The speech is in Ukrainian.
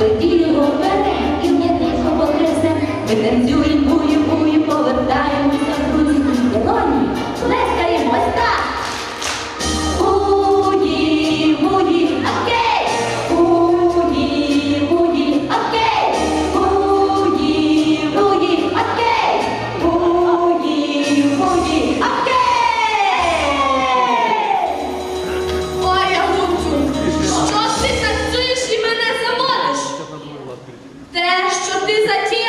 тоді його вперед, і тихо потрясе. Ми танцюємо, is achieved.